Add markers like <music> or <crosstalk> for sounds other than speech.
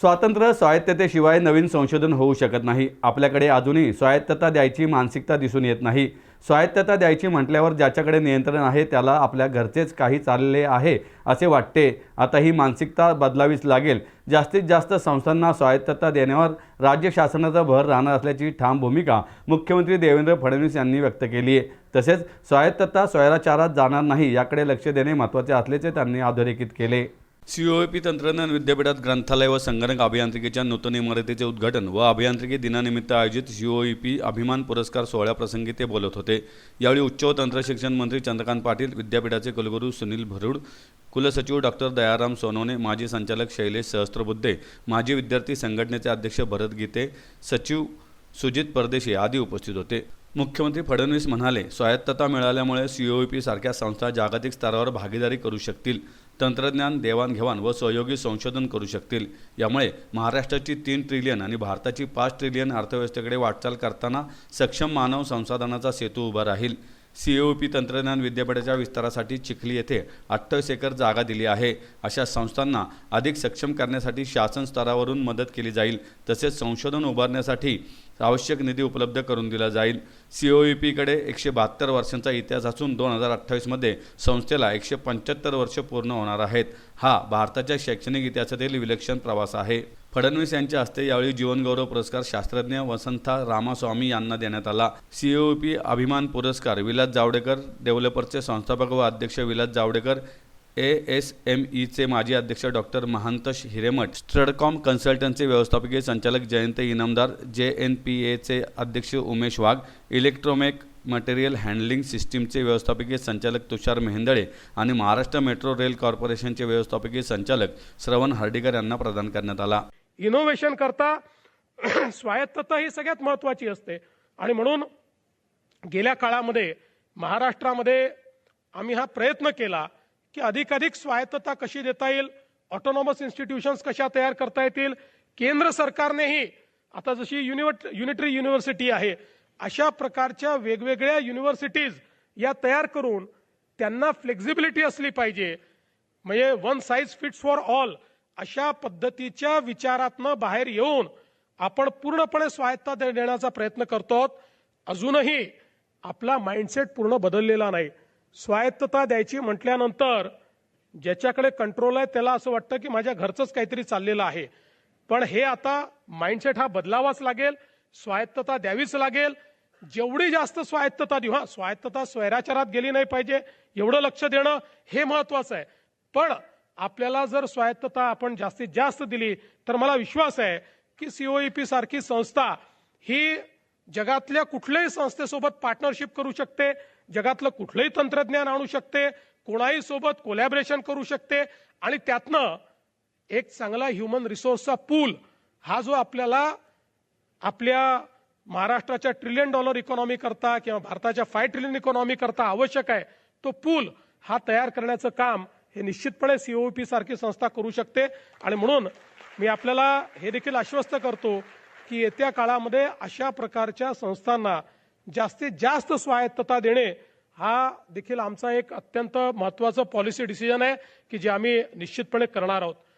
स्वातंत्र्य स्वायत्ततेशिवाय नवीन संशोधन होऊ शकत नाही. आपल्याकडे अजूनही स्वायत्तता द्यायची मानसिकता दिसून येत नाही. स्वायत्तता द्यायची म्हटल्यावर ज्याच्याकडे नियंत्रण आहे त्याला आपल्या घरचेच काही चालले आहे असे वाटते. आता ही मानसिकता बदलावीच लागेल. जास्तीत जास्त संस्थांना स्वायत्तता देण्यावर राज्य शासनाचा भर राहणार असल्याची ठाम भूमिका मुख्यमंत्री देवेंद्र फडणवीस यांनी व्यक्त केली आहे. तसेच स्वायत्तता स्वैराचारात जाणार नाही याकडे लक्ष देणे महत्त्वाचे असल्याचे त्यांनी अधोरेखित केले. सीओएपी तंत्रज्ञान विद्यापीठात ग्रंथालय व संगणक अभियांत्रिकीच्या नूतन इमारतीचे उद्घाटन व अभियांत्रिकी दिनानिमित्त आयोजित सीओईपी अभिमान पुरस्कार सोहळ्याप्रसंगी ते बोलत होते. यावेळी उच्च व तंत्र शिक्षण मंत्री चंद्रकांत पाटील विद्यापीठाचे कुलगुरू सुनील भरुड कुलसचिव डॉक्टर दयाराम सोनवणे माजी संचालक शैलेश सहस्त्रबुद्धे माजी विद्यार्थी संघटनेचे अध्यक्ष भरत गीते सचिव सुजित परदेशी आदी उपस्थित होते. मुख्यमंत्री फडणवीस म्हणाले स्वायत्तता मिळाल्यामुळे सीओईपी सारख्या संस्था जागतिक स्तरावर भागीदारी करू शकतील तंत्रज्ञान देवाणघेवाण व सहयोगी संशोधन करू शकतील. यामुळे महाराष्ट्राची तीन ट्रिलियन आणि भारताची पाच ट्रिलियन अर्थव्यवस्थेकडे वाटचाल करताना सक्षम मानव संसाधनाचा सेतू उभा राहील. सी ओ पी तंत्रज्ञान विद्यापीठाच्या विस्तारासाठी चिखली येथे अठ्ठावीस एकर जागा दिली आहे. अशा संस्थांना अधिक सक्षम करण्यासाठी शासन स्तरावरून मदत केली जाईल. तसेच संशोधन उभारण्यासाठी आवश्यक निधी उपलब्ध करून दिला जाईल. सी ओ यू पीकडे एकशे बहात्तर वर्षांचा इतिहास असून दोन हजार अठ्ठावीसमध्ये संस्थेला एकशे पंच्याहत्तर वर्ष पूर्ण होणार आहेत. हा भारताच्या शैक्षणिक इतिहासातील विलक्षण प्रवास आहे. फडणवीस यांच्या हस्ते यावेळी जीवनगौरव पुरस्कार शास्त्रज्ञ वसंथा रामास्वामी यांना देण्यात आला. सीओपी अभिमान पुरस्कार विलास जावडेकर डेव्हलपर्सचे संस्थापक व अध्यक्ष Vilas Javadekar A S M ईचे माजी अध्यक्ष डॉक्टर महांतश हिरेमठ स्ट्रडकॉम कन्सल्टन्सी व्यवस्थापकीय संचालक Jayant Inamdar J N P एचे अध्यक्ष Umesh Wagh electromech material handling सिस्टीमचे व्यवस्थापकीय संचालक तुषार मेहेंदळे आणि महाराष्ट्र मेट्रो रेल कॉर्पोरेशनचे व्यवस्थापकीय संचालक श्रवण हर्डीकर यांना प्रदान करण्यात आला. इनोव्हेशन करता <clears throat> स्वायत्तता ही सगळ्यात महत्वाची असते. आणि म्हणून गेल्या काळामध्ये महाराष्ट्रामध्ये आम्ही हा प्रयत्न केला की अधिकाधिक स्वायत्तता कशी देता येईल? ऑटोनॉमस इन्स्टिट्यूशन्स कशा तयार करता येतील? केंद्र सरकारनेही आता जशी युनिव्हर्ट युनिटरी युनिव्हर्सिटी आहे अशा प्रकारच्या वेगवेगळ्या युनिव्हर्सिटीज या तयार करून त्यांना फ्लेक्झिबिलिटी असली पाहिजे. म्हणजे one size fits for all अशा पद्धतीच्या विचारातनं बाहेर येऊन आपण पूर्णपणे स्वायत्ता दे- देण्याचा प्रयत्न करतो अजूनही आपला माइंडसेट पूर्ण बदललेला नाही. स्वायत्तता द्यायची म्हटल्यानंतर ज्याच्याकडे कंट्रोल आहे त्याला असं वाटतं की माझ्या घरचंच काहीतरी चाललेलं आहे. पण हे आता माइंडसेट हा बदलावाच लागेल स्वायत्तता द्यावीच लागेल. जेवढी जास्त स्वायत्तता देऊ हा स्वायत्तता स्वैराचारात गेली नाही पाहिजे एवढं लक्ष देणं हे महत्वाचं आहे. पण आपल्याला जर स्वायत्तता आपण जास्तीत जास्त दिली तर मला विश्वास आहे की सीओईपी सारखी संस्था ही जगातल्या कुठल्याही संस्थेसोबत पार्टनरशिप करू शकते जगातलं कुठलंही तंत्रज्ञान आणू शकते कोणाही सोबत कोलॅबरेशन करू शकते आणि त्यातनं एक चांगला ह्युमन रिसोर्सचा पूल हा जो आपल्याला आपल्या महाराष्ट्राच्या ट्रिलियन डॉलर इकॉनॉमी करता किंवा भारताच्या फाय ट्रिलियन इकॉनॉमी करता आवश्यक आहे तो पूल हा तयार करण्याचं काम हे निश्चितपणे सीओपी सारखी संस्था करू शकते. आणि म्हणून मी आपल्याला हे देखील आश्वस्त करतो की येत्या काळामध्ये अशा प्रकारच्या संस्थांना जास्तीत जास्त स्वायत्तता देणे हा देखील आमचा एक अत्यंत महत्त्वाचं पॉलिसी डिसिजन आहे की जे आम्ही निश्चितपणे करणार आहोत.